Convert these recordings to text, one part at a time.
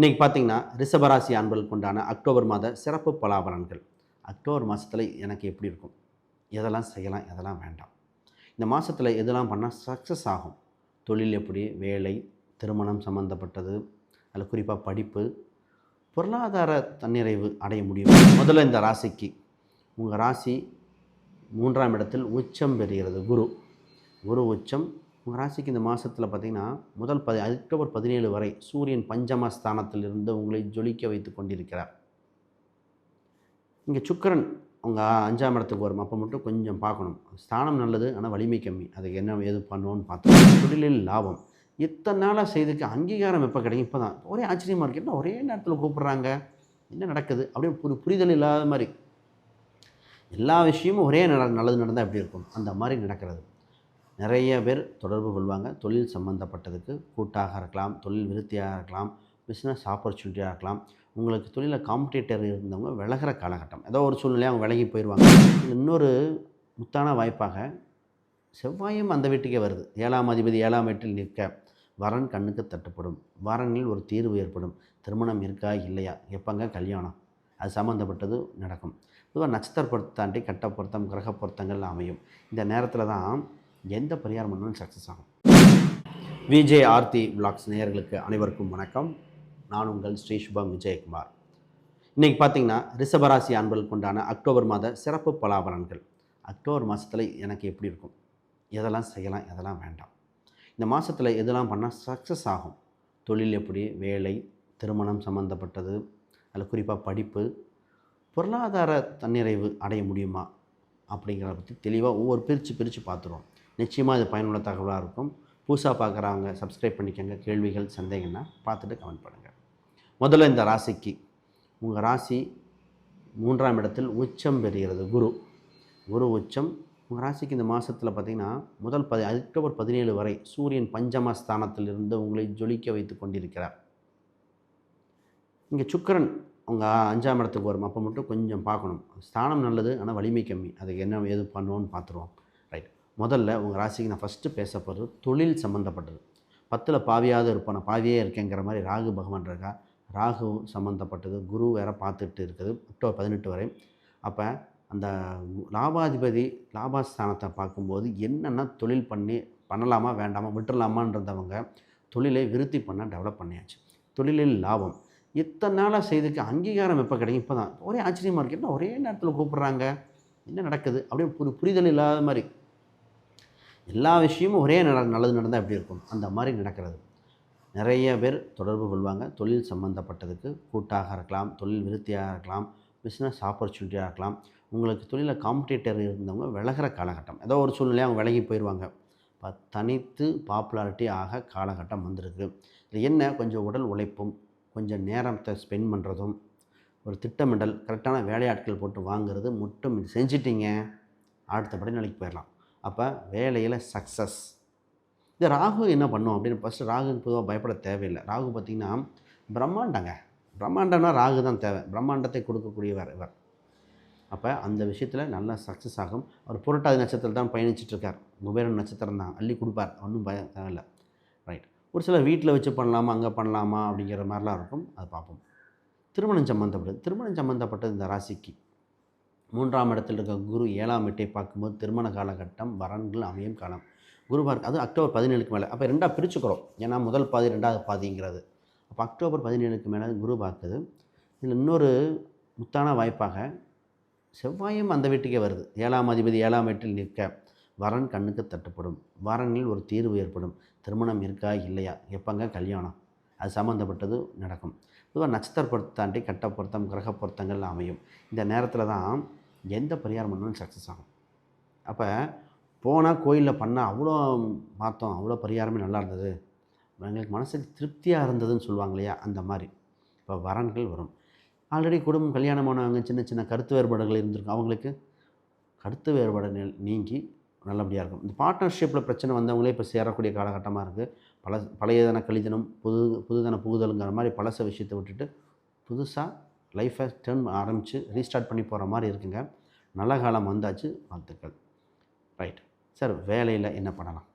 இன்றைக்கி பார்த்தீங்கன்னா ரிஷபராசி அன்பர்களுக்கு உண்டான அக்டோபர் மாத சிறப்பு பலாபலன்கள். அக்டோபர் மாதத்தில் எனக்கு எப்படி இருக்கும்? எதெல்லாம் செய்யலாம் எதெல்லாம் வேண்டாம்? இந்த மாதத்தில் எதெல்லாம் பண்ணால் சக்ஸஸ் ஆகும்? தொழில் எப்படி? வேலை திருமணம் சம்மந்தப்பட்டது அதில் குறிப்பாக படிப்பு பொருளாதார தன்னிறைவு அடைய முடியும்? முதல்ல இந்த ராசிக்கு. உங்கள் ராசி மூன்றாம் இடத்தில் உச்சம் பெறுகிறது குரு. குரு உச்சம் உங்கள் ராசிக்கு இந்த மாதத்தில் பார்த்திங்கன்னா முதல் பதி அக்டோபர் பதினேழு வரை சூரியன் பஞ்சம ஸ்தானத்தில் இருந்து உங்களை ஜொலிக்க வைத்து கொண்டிருக்கிறார். இங்கே சுக்கரன் உங்கள் அஞ்சாம் இடத்துக்கு வரும். அப்போ மட்டும் கொஞ்சம் பார்க்கணும். ஸ்தானம் நல்லது ஆனால் வலிமை கம்மி. அதுக்கு என்ன ஏது பண்ணுவோன்னு பார்த்தோம் தொழிலில் லாபம். இத்தனை நாளாக செய்துக்கு அங்கீகாரம் எப்போ கிடைக்கும்? இப்போ தான். ஒரே ஆச்சரியமாக இருக்கு. என்ன ஒரே நேரத்தில் கூப்பிட்றாங்க? என்ன நடக்குது? அப்படியே ஒரு புரிதல் இல்லாத மாதிரி. எல்லா விஷயமும் ஒரே நல்லது நடந்தால் எப்படி இருக்கும்? அந்த மாதிரி நடக்கிறது. நிறைய பேர் தொடர்பு கொள்வாங்க. தொழில் சம்மந்தப்பட்டதுக்கு கூட்டாக இருக்கலாம் தொழில் விருத்தியாக இருக்கலாம் பிஸ்னஸ் ஆப்பர்ச்சுனிட்டியாக இருக்கலாம். உங்களுக்கு தொழிலில் காம்படிட்டர் இருந்தவங்க விலகிற காலகட்டம். ஏதோ ஒரு சூழ்நிலையாக அவங்க விலகி போயிடுவாங்க இன்னொரு முத்தான வாய்ப்பாக செவ்வாயும் அந்த வீட்டுக்கே வருது. ஏழாம் அதிபதி ஏழாம் வீட்டில் நிற்க வரன் கண்ணுக்கு தட்டுப்படும். வரனில் ஒரு தீர்வு ஏற்படும். திருமணம் இருக்கா இல்லையா? எப்போங்க கல்யாணம்? அது சம்மந்தப்பட்டது நடக்கும். பொதுவாக நட்சத்திர பொருத்தாண்டி கட்ட பொருத்தம் கிரக பொருத்தங்கள் அமையும். இந்த நேரத்தில் தான் எந்த பரிகாரம் பண்ணாலும் சக்ஸஸ் ஆகும். விஜய் ஆர்த்தி விளாக்ஸ் நேயர்களுக்கு அனைவருக்கும் வணக்கம். நான் உங்கள் ஸ்ரீ சுபம் விஜயகுமார். இன்றைக்கி பார்த்தீங்கன்னா ரிஷபராசி அன்பர்களுக்கு உண்டான அக்டோபர் மாத சிறப்பு பலாபலன்கள். அக்டோபர் மாதத்தில் எனக்கு எப்படி இருக்கும்? எதெல்லாம் செய்யலாம் எதெல்லாம் வேண்டாம்? இந்த மாதத்தில் எதெல்லாம் பண்ணால் சக்ஸஸ் ஆகும்? தொழில் எப்படி? வேலை திருமணம் சம்மந்தப்பட்டது அதில் குறிப்பாக படிப்பு பொருளாதார தன்னிறைவு அடைய முடியுமா? அப்படிங்கிறத பற்றி தெளிவாக ஒவ்வொரு பிரித்து பிரித்து பார்த்துருவோம். நிச்சயமாக இது பயனுள்ள தகவலாக இருக்கும். புதுசாக பார்க்குறவங்க சப்ஸ்கிரைப் பண்ணிக்கோங்க. கேள்விகள் சந்தேகம்னா பார்த்துட்டு கமெண்ட் பண்ணுங்கள் முதல்ல இந்த ராசிக்கு. உங்கள் ராசி மூன்றாம் இடத்தில் உச்சம் பெறுகிறது. குரு. குரு உச்சம். உங்கள் ராசிக்கு இந்த மாதத்தில் பார்த்திங்கன்னா முதல் பதி அக்டோபர் பதினேழு வரை சூரியன் பஞ்சம ஸ்தானத்தில் இருந்து உங்களை ஜொலிக்க வைத்து கொண்டிருக்கிறார். இங்கே சுக்கரன் உங்கள் அஞ்சாம் இடத்துக்கு வரும். அப்போ மட்டும் கொஞ்சம் பார்க்கணும். ஸ்தானம் நல்லது ஆனால் வலிமை கம்மி. அதுக்கு என்ன ஏது பண்ணுவோன்னு பார்த்துருவோம். முதல்ல உங்கள் ராசிக்கு நான் ஃபஸ்ட்டு பேச போகிறது தொழில் சம்மந்தப்பட்டது பத்தில் பாவியாவது இருப்போம் நான் பாவியே இருக்கேங்கிற மாதிரி ராகு பகவான் இருக்கா? ராகு சம்மந்தப்பட்டது குரு வேற பார்த்துட்டு இருக்குது அக்டோபர் பதினெட்டு வரை. அப்போ அந்த லாபாதிபதி லாபாஸ்தானத்தை பார்க்கும்போது என்னென்ன தொழில் பண்ணி பண்ணலாமா வேண்டாமா விட்டுறலாமான்றதவங்க தொழிலை விருத்தி பண்ண டெவலப் பண்ணியாச்சு. தொழிலில் லாபம். இத்தனை நாளாக செய்துக்கு அங்கீகாரம் எப்போ கிடைக்கும்? இப்போ தான் ஒரே ஆச்சரியமாக இருக்கு. என்ன ஒரே நேரத்தில் கூப்பிட்றாங்க? என்ன நடக்குது? அப்படியே புரி புரிதல் இல்லாத மாதிரி. எல்லா விஷயமும் ஒரே நட நல்லது நடந்தால் எப்படி இருக்கும்? அந்த மாதிரி நடக்கிறது. நிறைய பேர் தொடர்பு கொள்வாங்க. தொழில் சம்மந்தப்பட்டதுக்கு கூட்டாக இருக்கலாம் தொழில் விருத்தியாக இருக்கலாம் பிஸ்னஸ் ஆப்பர்ச்சுனிட்டியாக இருக்கலாம். உங்களுக்கு தொழிலில் காம்படிட்டர் இருந்தவங்க விலகிற காலகட்டம். ஏதோ ஒரு சூழ்நிலை அவங்க விலகி போயிடுவாங்க இப்போ தனித்து பாப்புலாரிட்டி ஆக காலகட்டம் வந்திருக்கு. இது என்ன? கொஞ்சம் உடல் உழைப்பும் கொஞ்சம் நேரத்தை ஸ்பெண்ட் பண்ணுறதும் ஒரு திட்டமிடல் கரெக்டான வேலையாட்கள் போட்டு வாங்குறது மட்டும் செஞ்சிட்டிங்க. அடுத்தபடி நாளைக்கு போயிடலாம் அப்போ வேலையில் சக்ஸஸ் இந்த ராகு என்ன பண்ணும் அப்படின்னு ஃபஸ்ட்டு ராகுன்னு பொதுவாக பயப்பட தேவையில்லை. ராகு பார்த்திங்கன்னா பிரம்மாண்டங்க. பிரம்மாண்டம்னா ராகு தான் தேவை. பிரம்மாண்டத்தை கொடுக்கக்கூடியவர் இவர். அப்போ அந்த விஷயத்தில் நல்லா சக்ஸஸ் ஆகும். அவர் புரட்டாதி நட்சத்திரம் தான் பயணிச்சிட்ருக்கார். குபேரன் நட்சத்திரம் தான். அள்ளி கொடுப்பார். ஒன்றும் பய தேவையில்லை. ரைட் ஒரு சில வீட்டில் வச்சு பண்ணலாமா அங்கே பண்ணலாமா அப்படிங்கிற மாதிரிலாம் இருக்கும். அது பார்ப்போம். திருமணம் சம்மந்தப்பட்டது திருமணம் சம்மந்தப்பட்டது இந்த ராசிக்கு மூன்றாம் இடத்தில் இருக்க குரு ஏழாம் வீட்டை பார்க்கும்போது திருமண காலகட்டம் வரன்கள் அமையும் காலம். குரு பார்க்க அது அக்டோபர் பதினேழுக்கு மேலே. அப்போ ரெண்டாக பிரிச்சுக்கிறோம். ஏன்னா முதல் பாதி ரெண்டாவது பாதிங்கிறது. அப்போ அக்டோபர் பதினேழுக்கு மேலே குரு பார்க்குது. இதில் இன்னொரு முத்தான வாய்ப்பாக செவ்வாயும் அந்த வீட்டுக்கே வருது. ஏழாம் அதிபதி ஏழாம் வீட்டில் நிற்க வரன் கண்ணுக்கு தட்டுப்படும். வரனில் ஒரு தீர்வு ஏற்படும். திருமணம் இருக்கா இல்லையா? எப்போங்க கல்யாணம்? அது சம்மந்தப்பட்டது நடக்கும். பொதுவாக நட்சத்திர பொருத்தாண்டி கட்ட பொருத்தம் கிரக பொருத்தங்கள் அமையும். இந்த நேரத்தில் தான் எந்த பரிகாரம் பண்ணாலும் சக்ஸஸ் ஆகும். அப்போ போனால் கோயிலில் பண்ணால் அவ்வளோ பார்த்தோம் அவ்வளோ பரிகாரமே நல்லா இருந்தது. எங்களுக்கு மனசுக்கு திருப்தியாக இருந்ததுன்னு சொல்லுவாங்க இல்லையா அந்த மாதிரி. இப்போ வரன்கள் வரும். ஆல்ரெடி குடும்பம் கல்யாணமானவங்க சின்ன சின்ன கருத்து வேறுபாடுகள் இருந்திருக்கும். அவங்களுக்கு கருத்து வேறுபாடுகள் நீங்கி நல்லபடியாக இருக்கும். இந்த பார்ட்னர்ஷிப்பில் பிரச்சனை வந்தவங்களே இப்போ சேரக்கூடிய காலகட்டமாக இருக்குது பல பழையதன கழிதனம் புது புதுதன புகுதலுங்கிற மாதிரி பழச விஷயத்தை விட்டுட்டு புதுசாக லைஃப்பை டேர்ன் ஆரம்பித்து ரீஸ்டார்ட் பண்ணி போகிற மாதிரி இருக்குங்க. நல்ல காலம் வந்தாச்சு வாழ்த்துக்கள். ரைட். சார் வேலையில் என்ன பண்ணலாம்?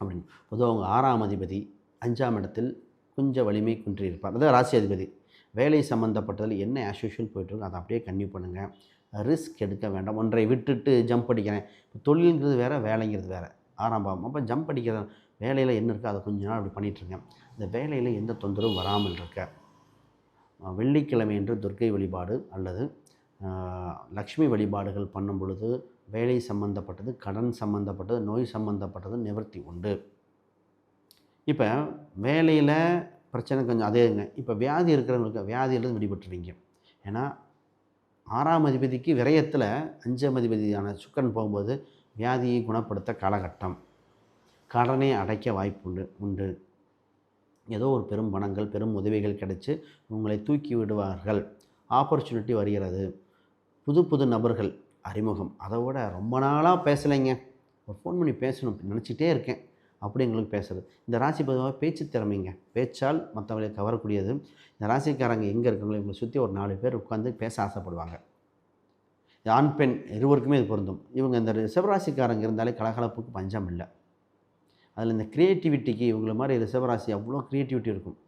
அப்படின்னு. பொதுவாக அவங்க ஆறாம் அதிபதி அஞ்சாம் இடத்தில் கொஞ்சம் வலிமை குன்றியிருப்பார் அதாவது அதான் ராசி அதிபதி. வேலை சம்மந்தப்பட்டதில் என்ன ஆஸ் யூஷுவல் போயிட்டுருக்கு அதை அப்படியே கன்யூ பண்ணுங்கள் ரிஸ்க் எடுக்க வேண்டாம். ஒன்றை விட்டுட்டு ஜம்ப் அடிக்கிறேன். இப்போ தொழில்ங்கிறது வேறு வேலைங்கிறது வேறு. ஆறாம் பாவம். அப்போ ஜம்ப் அடிக்கிற வேலையில் என்ன இருக்கோ அதை கொஞ்ச நாள் அப்படி பண்ணிகிட்ருக்கேன் இந்த வேலையில் எந்த தொந்தரவும் வராமல் இருக்க. வெள்ளிக்கிழமை என்று துர்க்கை வழிபாடு அல்லது லக்ஷ்மி வழிபாடுகள் பண்ணும் பொழுது வேலை சம்பந்தப்பட்டது கடன் சம்பந்தப்பட்டது நோய் சம்பந்தப்பட்டது நிவர்த்தி உண்டு. இப்போ வேலையில் பிரச்சனை கொஞ்சம் அதேங்க இப்போ வியாதி இருக்கிறவங்களுக்கு வியாதியிலிருந்து விடுபட்டுருவீங்க. ஏன்னா ஆறாம் அதிபதிக்கு விரயத்தில் அஞ்சாம் அதிபதியான சுக்கரன் போகும்போது வியாதியை குணப்படுத்த காலகட்டம். கடனை அடைக்க வாய்ப்பு உண்டு உண்டு. ஏதோ ஒரு பெரும் பணங்கள் பெரும் உதவிகள் கிடைச்சி உங்களை தூக்கி விடுவார்கள். ஆப்பர்ச்சுனிட்டி வருகிறது. புது புது நபர்கள் அறிமுகம். அதை விட ரொம்ப நாளாக பேசலைங்க. ஒரு ஃபோன் பண்ணி பேசணும். நினச்சிட்டே இருக்கேன். அப்படி எங்களுக்கு பேசுறது. இந்த ராசி பொதுவாக பேச்சு திறமைங்க. பேச்சால் மற்றவங்களை கவரக்கூடியது. இந்த ராசிக்காரங்க எங்கே இருக்காங்களோ இவங்களை சுற்றி ஒரு நாலு பேர் உட்காந்து பேச ஆசைப்படுவாங்க. ஆண் பெண் இருவருக்குமே இது பொருந்தும். இவங்க இந்த சிவராசிக்காரங்க இருந்தாலே கலகலப்புக்கு பஞ்சம் இல்லை. அதில் இந்த க்ரியேட்டிவிட்டிக்கு இவங்கள மாதிரி ரிஷபராசி அவ்வளோ க்ரியேட்டிவிட்டி இருக்கும்.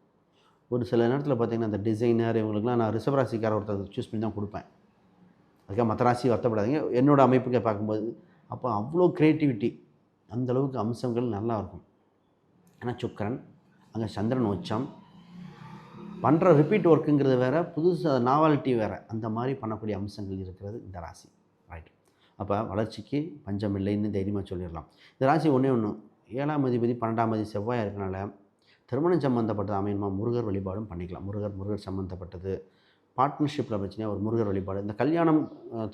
ஒரு சில நேரத்தில் பார்த்தீங்கன்னா அந்த டிசைனர் இவங்களுக்குலாம் நான் ரிஷபராசிக்கார ஒருத்தர் சூஸ் பண்ணி தான் கொடுப்பேன். அதுக்காக மற்ற ராசி வருத்தப்படாதீங்க. என்னோட அமைப்புக்கு பார்க்கும்போது அப்போ அவ்வளோ க்ரியேட்டிவிட்டி அந்த அளவுக்கு அம்சங்கள் நல்லா இருக்கும். ஏன்னா சுக்கரன் அங்கே சந்திரன் உச்சம். பண்ணுற ரிப்பீட் ஒர்க்குங்கிறது வேறு புதுசு நாவாலிட்டி வேறு. அந்த மாதிரி பண்ணக்கூடிய அம்சங்கள் இருக்கிறது இந்த ராசி. ரைட் அப்போ வளர்ச்சிக்கு பஞ்சம் இல்லைன்னு தைரியமாக சொல்லிடலாம். இந்த ராசி ஒன்றே ஒன்று ஏழாம் அதிபதி பன்னெண்டாம் அதிபதி செவ்வாய் இருக்கனால திருமணம் சம்மந்தப்பட்டது அமையணுமா? முருகர் வழிபாடும் பண்ணிக்கலாம். முருகர் முருகர் சம்மந்தப்பட்டது பார்ட்னர்ஷிப்பில் பிரச்சனையாக ஒரு முருகர் வழிபாடு. இந்த கல்யாணம்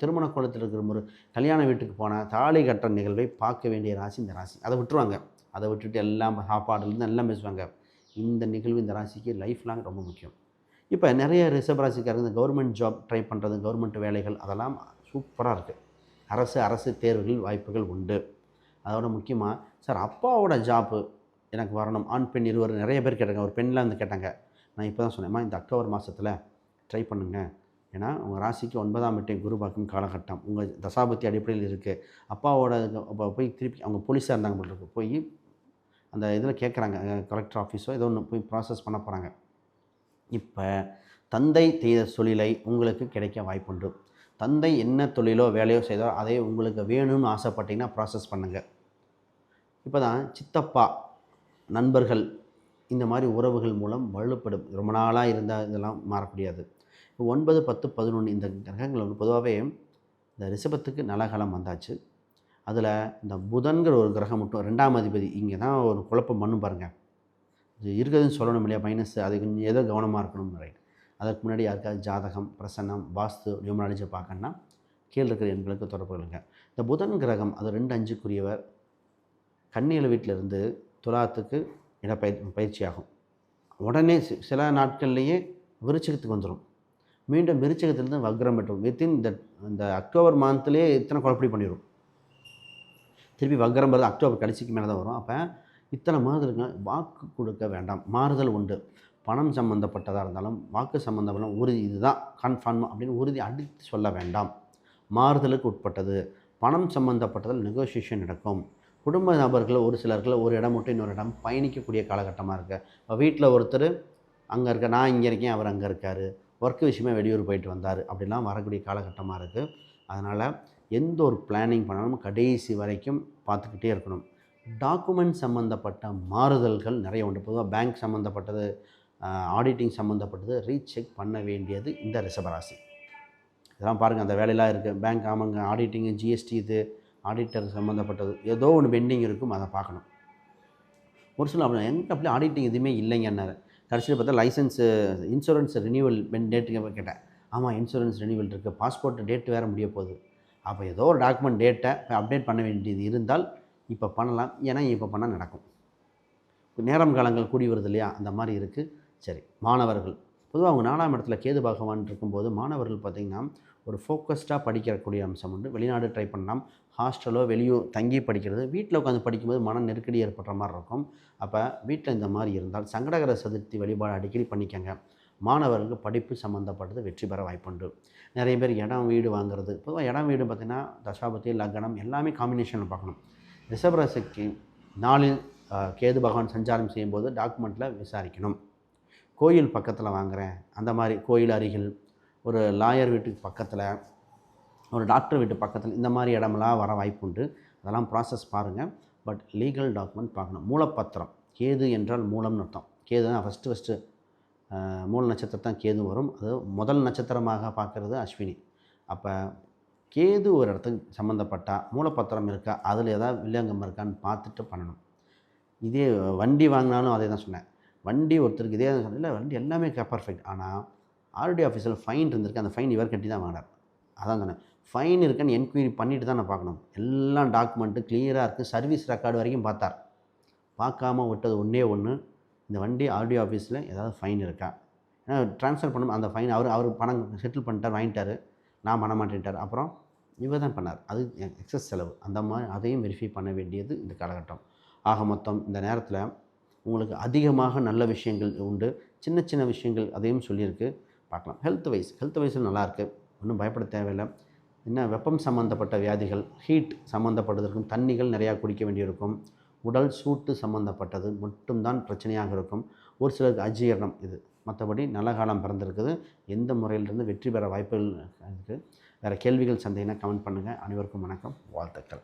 திருமண கோலத்தில் இருக்கிற முரு கல்யாண வீட்டுக்கு போனால் தாலி கட்ட நிகழ்வை பார்க்க வேண்டிய ராசி இந்த ராசி. அதை விட்டுருவாங்க. அதை விட்டுட்டு எல்லாம் சாப்பாடுலேருந்து எல்லாம் பேசுவாங்க. இந்த நிகழ்வு இந்த ராசிக்கு லைஃப் லாங் ரொம்ப முக்கியம். இப்போ நிறைய ரிசர்வ் ராசிக்காரங்க இந்த கவர்மெண்ட் ஜாப் ட்ரை பண்ணுறது கவர்மெண்ட் வேலைகள் அதெல்லாம் சூப்பராக இருக்குது அரசு அரசு தேர்வுகள் வாய்ப்புகள் உண்டு. அதோட முக்கியமாக சார் அப்பாவோட ஜாப்பு எனக்கு வரணும். ஆண் பெண் இருவர் நிறைய பேர் கேட்டாங்க. ஒரு பெண்ணில் வந்து கேட்டாங்க. நான் இப்போ தான் சொன்னேம்மா இந்த அக்டோபர் மாதத்தில் ட்ரை பண்ணுங்க. ஏன்னா உங்கள் ராசிக்கு ஒன்பதாம் எட்டை குரு பார்க்கும் காலகட்டம். உங்கள் தசாபத்தி அடிப்படையில் இருக்குது அப்பாவோட போய் திருப்பி அவங்க போலீஸாக இருந்தாங்க போல போய் அந்த இதில் கேட்குறாங்க கலெக்டர் ஆஃபீஸோ ஏதோ ஒன்று போய் ப்ராசஸ் பண்ண போகிறாங்க இப்போ தந்தை செய்த தொழிலை உங்களுக்கு கிடைக்க வாய்ப்புண்டு. தந்தை என்ன தொழிலோ வேலையோ செய்தோ அதை உங்களுக்கு வேணும்னு ஆசைப்பட்டீங்கன்னா ப்ராசஸ் பண்ணுங்கள் இப்போ தான் சித்தப்பா நண்பர்கள் இந்த மாதிரி உறவுகள் மூலம் வலுப்படும். ரொம்ப நாளாக இருந்தால் இதெல்லாம் மாறக்கூடியது இப்போ ஒன்பது பத்து பதினொன்று இந்த கிரகங்கள் வந்து பொதுவாகவே இந்த ரிஷபத்துக்கு நலகாலம் வந்தாச்சு. அதில் இந்த புதன்கிற ஒரு கிரகம் மட்டும் ரெண்டாம் அதிபதி இங்கே தான் ஒரு குழப்பம் பண்ணும் பாருங்கள் இது இருக்குதுன்னு சொல்லணும் இல்லையா? மைனஸ் அது கொஞ்சம் ஏதோ கவனமாக இருக்கணும் ரைட் அதற்கு முன்னாடி யாருக்காவது ஜாதகம் பிரசன்னம் வாஸ்து நியூமராலஜி பார்க்கணுன்னா கீழே இருக்கிற எண்களுக்கு தொடர்பு கொள்ளுங்க. இந்த புதன் கிரகம் அது ரெண்டு அஞ்சுக்குரியவர். கண்ணியில் வீட்டிலிருந்து துலாத்துக்கு இடப்பய பயிற்சி ஆகும் உடனே சில நாட்கள்லேயே விருச்சகத்துக்கு வந்துடும் மீண்டும் விருச்சகத்திலிருந்து வக்ரம் பெற்றும். வித்தின் இந்த இந்த அக்டோபர் மந்த்லேயே இத்தனை குழப்படி பண்ணிடும் திருப்பி வக்ரம் வருது அக்டோபர் கடைசிக்கு மேலே தான் வரும். அப்போ இத்தனை மாதத்துக்கு வாக்கு கொடுக்க வேண்டாம். மாறுதல் உண்டு. பணம் சம்மந்தப்பட்டதாக இருந்தாலும் வாக்கு சம்மந்தப்பட்ட உறுதி இதுதான். கன்ஃபார்ம் அப்படின்னு உறுதி அடித்து சொல்ல வேண்டாம். மாறுதலுக்கு உட்பட்டது. பணம் சம்மந்தப்பட்டதில் நெகோசியேஷன் நடக்கும். குடும்ப நபர்கள் ஒரு சிலர்கள் ஒரு இடம் விட்டு இன்னொரு இடம் பயணிக்கக்கூடிய காலகட்டமாக இருக்குது இப்போ வீட்டில் ஒருத்தர் அங்கே இருக்க நான் இங்கே இருக்கேன் அவர் அங்கே இருக்கார். ஒர்க் விஷயமா வெளியூர் போயிட்டு வந்தார். அப்படிலாம் வரக்கூடிய காலகட்டமாக இருக்குது அதனால் எந்த ஒரு பிளானிங் பண்ணாலும் கடைசி வரைக்கும் பார்த்துக்கிட்டே இருக்கணும். டாக்குமெண்ட் சம்மந்தப்பட்ட மாறுதல்கள் நிறைய உண்டு. பொதுவாக பேங்க் சம்மந்தப்பட்டது ஆடிட்டிங் சம்மந்தப்பட்டது ரீசெக் பண்ண வேண்டியது இந்த ரிஷபராசி. இதெல்லாம் பாருங்கள் அந்த வேலையெல்லாம் இருக்குது பேங்க் ஆமாங்க ஆடிட்டிங்கு ஜிஎஸ்டி இது. ஆடிட்டர் சம்மந்தப்பட்டது ஏதோ ஒன்று பெண்டிங் இருக்கும் அதை பார்க்கணும். ஒரு சில அப்படி எங்கள் அப்படி ஆடிட்டிங் எதுவுமே இல்லைங்கன்னாரு கடைசியில் பார்த்தா லைசன்ஸு இன்சூரன்ஸ் ரினியூவல் டேட்டுக்கு கேட்டேன் ஆமாம் இன்சூரன்ஸ் ரினியூவல் இருக்குது பாஸ்போர்ட் டேட் வேறு முடிய போகுது. அப்போ ஏதோ ஒரு டாக்குமெண்ட் டேட்டை அப்டேட் பண்ண வேண்டியது இருந்தால் இப்போ பண்ணலாம். ஏன்னா இப்போ பண்ணால் நடக்கும். நேரம் காலங்கள் கூடி வருது இல்லையா? அந்த மாதிரி இருக்குது சரி மாணவர்கள். பொதுவாக அவங்க நாலாம் இடத்துல கேது பகவான் இருக்கும்போது மாணவர்கள் பார்த்திங்கன்னா ஒரு ஃபோக்கஸ்டாக படிக்கக்கூடிய அம்சம் உண்டு. வெளிநாடு ட்ரை பண்ணலாம். ஹாஸ்டலோ வெளியூர் தங்கி படிக்கிறது வீட்டில் உட்காந்து படிக்கும்போது மன நெருக்கடி ஏற்படுற மாதிரி இருக்கும். அப்போ வீட்டில் இந்த மாதிரி இருந்தால் சங்கடகர சதுர்த்தி வழிபாடு அடிக்கடி பண்ணிக்கங்க. மாணவர்களுக்கு படிப்பு சம்மந்தப்பட்டது வெற்றி பெற வாய்ப்புண்டு. நிறைய பேர் இடம் வீடு வாங்குறது. பொதுவாக இடம் வீடு பார்த்திங்கன்னா தசாபதி லக்னம் எல்லாமே காம்பினேஷனில் பார்க்கணும். ரிஷபராசிக்கு நாளில் கேது பகவான் சஞ்சாரம் செய்யும்போது டாக்குமெண்ட்டில் விசாரிக்கணும். கோயில் பக்கத்தில் வாங்குகிறேன் அந்த மாதிரி கோயில் அருகில் ஒரு லாயர் வீட்டுக்கு பக்கத்தில் ஒரு டாக்டர் வீட்டு பக்கத்தில் இந்த மாதிரி இடமெல்லாம் வர வாய்ப்பு உண்டு அதெல்லாம் ப்ராசஸ் பாருங்கள் பட் லீகல் டாக்குமெண்ட் பார்க்கணும். மூலப்பத்திரம். கேது என்றால் மூலம்னு அர்த்தம். கேது தான் ஃபஸ்ட்டு ஃபஸ்ட்டு மூல நட்சத்திரம் தான் கேது வரும். அது முதல் நட்சத்திரமாக பார்க்குறது அஸ்வினி. அப்போ கேது ஒரு இடத்துக்கு சம்மந்தப்பட்டால் மூலப்பத்திரம் இருக்கா அதில் ஏதாவது வில்லங்கம் இருக்கான்னு பார்த்துட்டு பண்ணணும். இதே வண்டி வாங்கினாலும் அதே தான் சொன்னேன். வண்டி ஒருத்தருக்கு இதே தான் இல்லை வண்டி எல்லாமே பர்ஃபெக்ட் ஆனால் ஆர்டி ஆஃபீஸில் ஃபைன் இருந்திருக்கு அந்த ஃபைன் இவர் கட்டி தான் வாங்கினார். அதான் சொன்னேன். ஃபைன் இருக்குன்னு என்கொயரி பண்ணிட்டு தான் நான் பார்க்கணும். எல்லாம் டாக்குமெண்ட்டு கிளியராக இருக்குது சர்வீஸ் ரெக்கார்டு வரைக்கும் பார்த்தார். பார்க்காம விட்டது ஒன்றே ஒன்று இந்த வண்டி ஆர்டிஓ ஆஃபீஸில் ஏதாவது ஃபைன் இருக்கா? ஏன்னா ட்ரான்ஸ்ஃபர் பண்ணும் அந்த ஃபைன் அவர் அவர் பணம் செட்டில் பண்ணிட்டார் வாங்கிட்டார் நான் பண்ண மாட்டேன்ட்டார் அப்புறம் இவர் தான் பண்ணார். அது எக்ஸஸ் செலவு. அந்த மாதிரி அதையும் வெரிஃபை பண்ண வேண்டியது இந்த காலகட்டம். ஆக மொத்தம் இந்த நேரத்தில் உங்களுக்கு அதிகமாக நல்ல விஷயங்கள் உண்டு. சின்ன சின்ன விஷயங்கள் அதையும் சொல்லியிருக்கு. பார்க்கலாம். ஹெல்த் வைஸ் ஹெல்த் வைஸில் நல்லாயிருக்கு ஒன்றும் பயப்பட தேவையில்லை. என்ன வெப்பம் சம்மந்தப்பட்ட வியாதிகள் ஹீட் சம்மந்தப்பட்டதற்கும் தண்ணிகள் நிறையா குடிக்க வேண்டியிருக்கும். உடல் சூட்டு சம்மந்தப்பட்டது மட்டும்தான் பிரச்சனையாக இருக்கும். ஒரு சிலருக்கு அஜீரணம் இது. மற்றபடி நல்ல காலம் பிறந்திருக்குது. எந்த முறையிலிருந்து வெற்றி பெற வாய்ப்புகள் இருக்குது வேறு கேள்விகள் சந்தேகம்னா கமெண்ட் பண்ணுங்கள் அனைவருக்கும் வணக்கம். வாழ்த்துக்கள்.